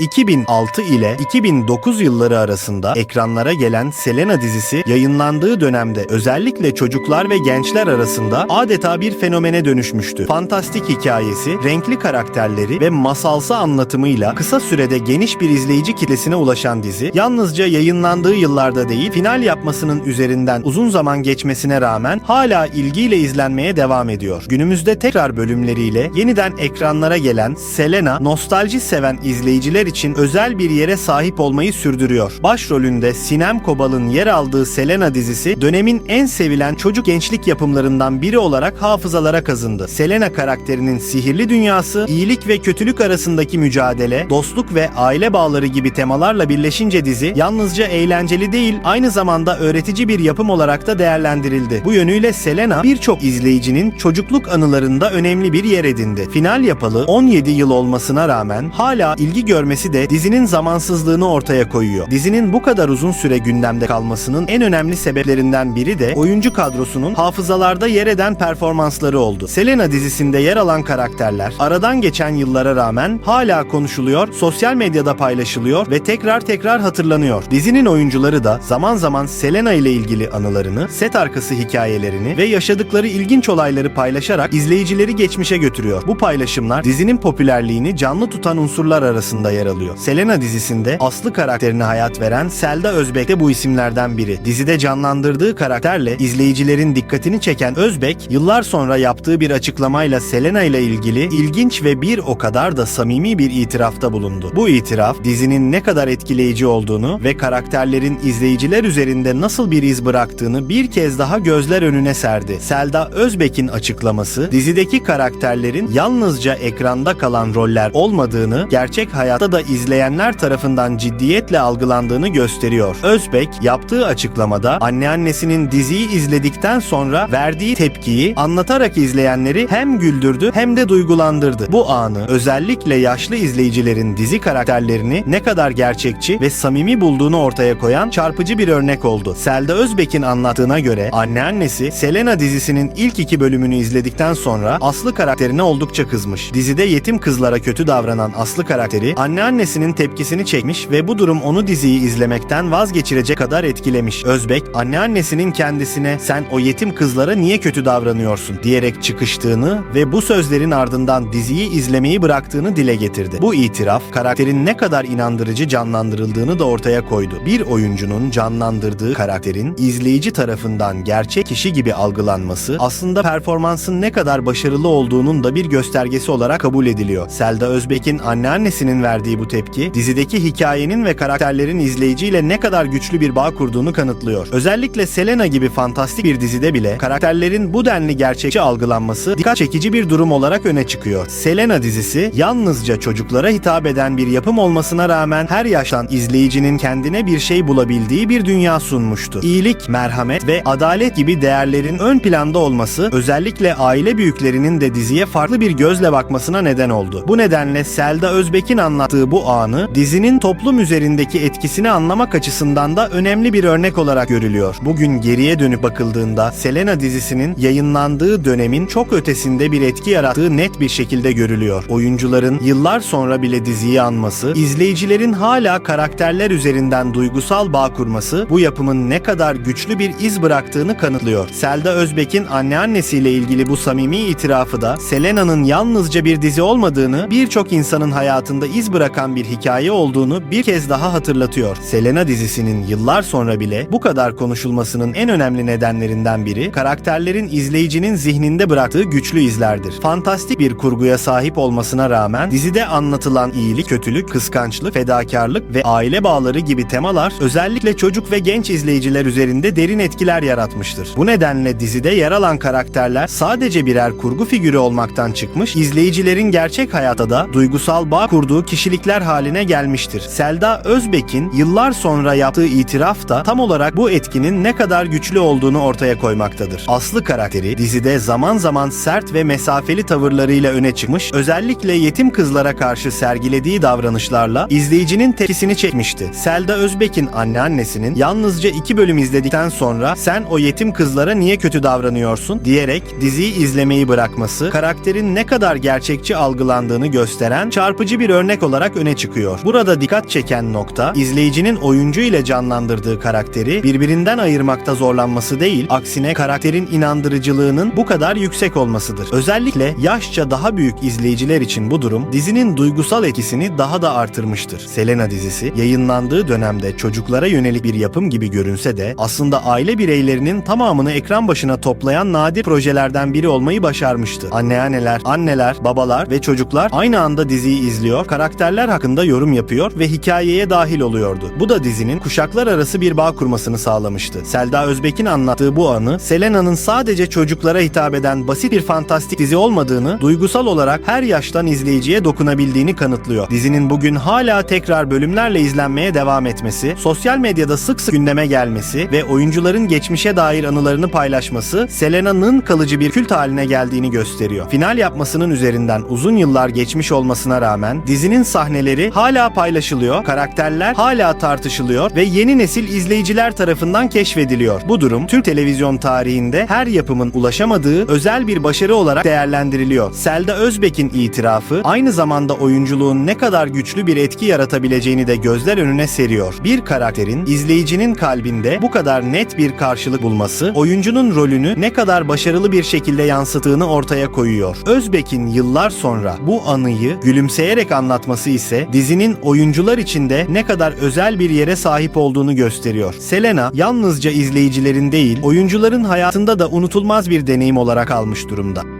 2006 ile 2009 yılları arasında ekranlara gelen Selena dizisi yayınlandığı dönemde özellikle çocuklar ve gençler arasında adeta bir fenomene dönüşmüştü. Fantastik hikayesi, renkli karakterleri ve masalsı anlatımıyla kısa sürede geniş bir izleyici kitlesine ulaşan dizi, yalnızca yayınlandığı yıllarda değil, final yapmasının üzerinden uzun zaman geçmesine rağmen hala ilgiyle izlenmeye devam ediyor. Günümüzde tekrar bölümleriyle yeniden ekranlara gelen Selena, nostalji seven izleyiciler için özel bir yere sahip olmayı sürdürüyor. Başrolünde Sinem Kobal'ın yer aldığı Selena dizisi dönemin en sevilen çocuk gençlik yapımlarından biri olarak hafızalara kazındı. Selena karakterinin sihirli dünyası, iyilik ve kötülük arasındaki mücadele, dostluk ve aile bağları gibi temalarla birleşince dizi yalnızca eğlenceli değil, aynı zamanda öğretici bir yapım olarak da değerlendirildi. Bu yönüyle Selena birçok izleyicinin çocukluk anılarında önemli bir yer edindi. Final yapalı 17 yıl olmasına rağmen hala ilgi görmesi de dizinin zamansızlığını ortaya koyuyor. Dizinin bu kadar uzun süre gündemde kalmasının en önemli sebeplerinden biri de oyuncu kadrosunun hafızalarda yer eden performansları oldu. Selena dizisinde yer alan karakterler aradan geçen yıllara rağmen hala konuşuluyor, sosyal medyada paylaşılıyor ve tekrar tekrar hatırlanıyor. Dizinin oyuncuları da zaman zaman Selena ile ilgili anılarını, set arkası hikayelerini ve yaşadıkları ilginç olayları paylaşarak izleyicileri geçmişe götürüyor. Bu paylaşımlar dizinin popülerliğini canlı tutan unsurlar arasında yer alıyor. Selena dizisinde Aslı karakterine hayat veren Selda Özbek de bu isimlerden biri. Dizide canlandırdığı karakterle izleyicilerin dikkatini çeken Özbek, yıllar sonra yaptığı bir açıklamayla Selena ile ilgili ilginç ve bir o kadar da samimi bir itirafta bulundu. Bu itiraf dizinin ne kadar etkileyici olduğunu ve karakterlerin izleyiciler üzerinde nasıl bir iz bıraktığını bir kez daha gözler önüne serdi. Selda Özbek'in açıklaması dizideki karakterlerin yalnızca ekranda kalan roller olmadığını, gerçek hayatta da izleyenler tarafından ciddiyetle algılandığını gösteriyor. Özbek yaptığı açıklamada anneannesinin diziyi izledikten sonra verdiği tepkiyi anlatarak izleyenleri hem güldürdü hem de duygulandırdı. Bu anı özellikle yaşlı izleyicilerin dizi karakterlerini ne kadar gerçekçi ve samimi bulduğunu ortaya koyan çarpıcı bir örnek oldu. Selda Özbek'in anlattığına göre anneannesi Selena dizisinin ilk iki bölümünü izledikten sonra Aslı karakterine oldukça kızmış. Dizide yetim kızlara kötü davranan Aslı karakteri anneannesinin tepkisini çekmiş ve bu durum onu diziyi izlemekten vazgeçirecek kadar etkilemiş. Özbek, anneannesinin kendisine sen o yetim kızlara niye kötü davranıyorsun diyerek çıkıştığını ve bu sözlerin ardından diziyi izlemeyi bıraktığını dile getirdi. Bu itiraf karakterin ne kadar inandırıcı canlandırıldığını da ortaya koydu. Bir oyuncunun canlandırdığı karakterin izleyici tarafından gerçek kişi gibi algılanması aslında performansın ne kadar başarılı olduğunun da bir göstergesi olarak kabul ediliyor. Selda Özbek'in anneannesinin verdiği bu tepki dizideki hikayenin ve karakterlerin izleyiciyle ne kadar güçlü bir bağ kurduğunu kanıtlıyor. Özellikle Selena gibi fantastik bir dizide bile karakterlerin bu denli gerçekçi algılanması dikkat çekici bir durum olarak öne çıkıyor. Selena dizisi yalnızca çocuklara hitap eden bir yapım olmasına rağmen her yaştan izleyicinin kendine bir şey bulabildiği bir dünya sunmuştu. İyilik, merhamet ve adalet gibi değerlerin ön planda olması özellikle aile büyüklerinin de diziye farklı bir gözle bakmasına neden oldu. Bu nedenle Selda Özbek'in anlattığı bu anı dizinin toplum üzerindeki etkisini anlamak açısından da önemli bir örnek olarak görülüyor. Bugün geriye dönüp bakıldığında Selena dizisinin yayınlandığı dönemin çok ötesinde bir etki yarattığı net bir şekilde görülüyor. Oyuncuların yıllar sonra bile diziyi anması, izleyicilerin hala karakterler üzerinden duygusal bağ kurması bu yapımın ne kadar güçlü bir iz bıraktığını kanıtlıyor. Selda Özbek'in anneannesiyle ilgili bu samimi itirafı da Selena'nın yalnızca bir dizi olmadığını, birçok insanın hayatında iz bırakan bir hikaye olduğunu bir kez daha hatırlatıyor. Selena dizisinin yıllar sonra bile bu kadar konuşulmasının en önemli nedenlerinden biri karakterlerin izleyicinin zihninde bıraktığı güçlü izlerdir. Fantastik bir kurguya sahip olmasına rağmen dizide anlatılan iyilik, kötülük, kıskançlık, fedakarlık ve aile bağları gibi temalar özellikle çocuk ve genç izleyiciler üzerinde derin etkiler yaratmıştır. Bu nedenle dizide yer alan karakterler sadece birer kurgu figürü olmaktan çıkmış, izleyicilerin gerçek hayata da duygusal bağ kurduğu kişilikler haline gelmiştir. Selda Özbek'in yıllar sonra yaptığı itiraf da tam olarak bu etkinin ne kadar güçlü olduğunu ortaya koymaktadır. Aslı karakteri dizide zaman zaman sert ve mesafeli tavırlarıyla öne çıkmış, özellikle yetim kızlara karşı sergilediği davranışlarla izleyicinin tepkisini çekmişti. Selda Özbek'in anneannesinin yalnızca iki bölüm izledikten sonra sen o yetim kızlara niye kötü davranıyorsun diyerek diziyi izlemeyi bırakması karakterin ne kadar gerçekçi algılandığını gösteren çarpıcı bir örnek olarak olarak öne çıkıyor. Burada dikkat çeken nokta izleyicinin oyuncu ile canlandırdığı karakteri birbirinden ayırmakta zorlanması değil, aksine karakterin inandırıcılığının bu kadar yüksek olmasıdır. Özellikle yaşça daha büyük izleyiciler için bu durum dizinin duygusal etkisini daha da artırmıştır. Selena dizisi yayınlandığı dönemde çocuklara yönelik bir yapım gibi görünse de aslında aile bireylerinin tamamını ekran başına toplayan nadir projelerden biri olmayı başarmıştı. Anneanneler, anneler, babalar ve çocuklar aynı anda diziyi izliyor, karakterler hakkında yorum yapıyor ve hikayeye dahil oluyordu. Bu da dizinin kuşaklar arası bir bağ kurmasını sağlamıştı. Selda Özbek'in anlattığı bu anı, Selena'nın sadece çocuklara hitap eden basit bir fantastik dizi olmadığını, duygusal olarak her yaştan izleyiciye dokunabildiğini kanıtlıyor. Dizinin bugün hala tekrar bölümlerle izlenmeye devam etmesi, sosyal medyada sık sık gündeme gelmesi ve oyuncuların geçmişe dair anılarını paylaşması, Selena'nın kalıcı bir kült haline geldiğini gösteriyor. Final yapmasının üzerinden uzun yıllar geçmiş olmasına rağmen dizinin sahneleri hala paylaşılıyor, karakterler hala tartışılıyor ve yeni nesil izleyiciler tarafından keşfediliyor. Bu durum Türk televizyon tarihinde her yapımın ulaşamadığı özel bir başarı olarak değerlendiriliyor. Selda Özbek'in itirafı aynı zamanda oyunculuğun ne kadar güçlü bir etki yaratabileceğini de gözler önüne seriyor. Bir karakterin izleyicinin kalbinde bu kadar net bir karşılık bulması, oyuncunun rolünü ne kadar başarılı bir şekilde yansıttığını ortaya koyuyor. Özbek'in yıllar sonra bu anıyı gülümseyerek anlatması ise dizinin oyuncular içinde ne kadar özel bir yere sahip olduğunu gösteriyor. Selena yalnızca izleyicilerin değil, oyuncuların hayatında da unutulmaz bir deneyim olarak almış durumda.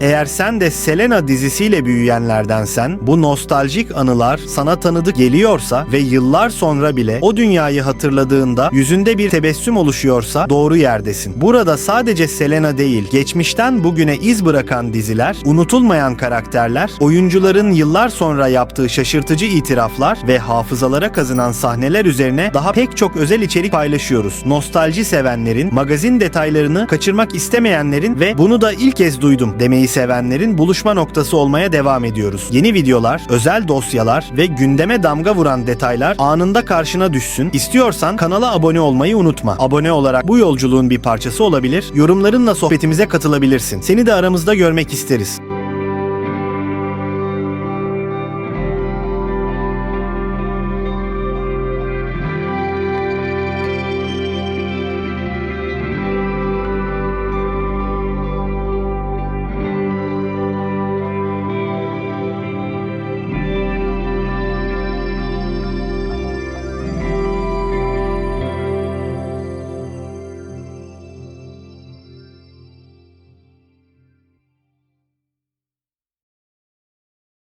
Eğer sen de Selena dizisiyle büyüyenlerdensen, bu nostaljik anılar sana tanıdık geliyorsa ve yıllar sonra bile o dünyayı hatırladığında yüzünde bir tebessüm oluşuyorsa doğru yerdesin. Burada sadece Selena değil, geçmişten bugüne iz bırakan diziler, unutulmayan karakterler, oyuncuların yıllar sonra yaptığı şaşırtıcı itiraflar ve hafızalara kazınan sahneler üzerine daha pek çok özel içerik paylaşıyoruz. Nostalji sevenlerin, magazin detaylarını kaçırmak istemeyenlerin ve bunu da ilk kez duydum demeyi sevenlerin buluşma noktası olmaya devam ediyoruz. Yeni videolar, özel dosyalar ve gündeme damga vuran detaylar anında karşına düşsün. İstiyorsan kanala abone olmayı unutma. Abone olarak bu yolculuğun bir parçası olabilir, yorumlarınla sohbetimize katılabilirsin. Seni de aramızda görmek isteriz.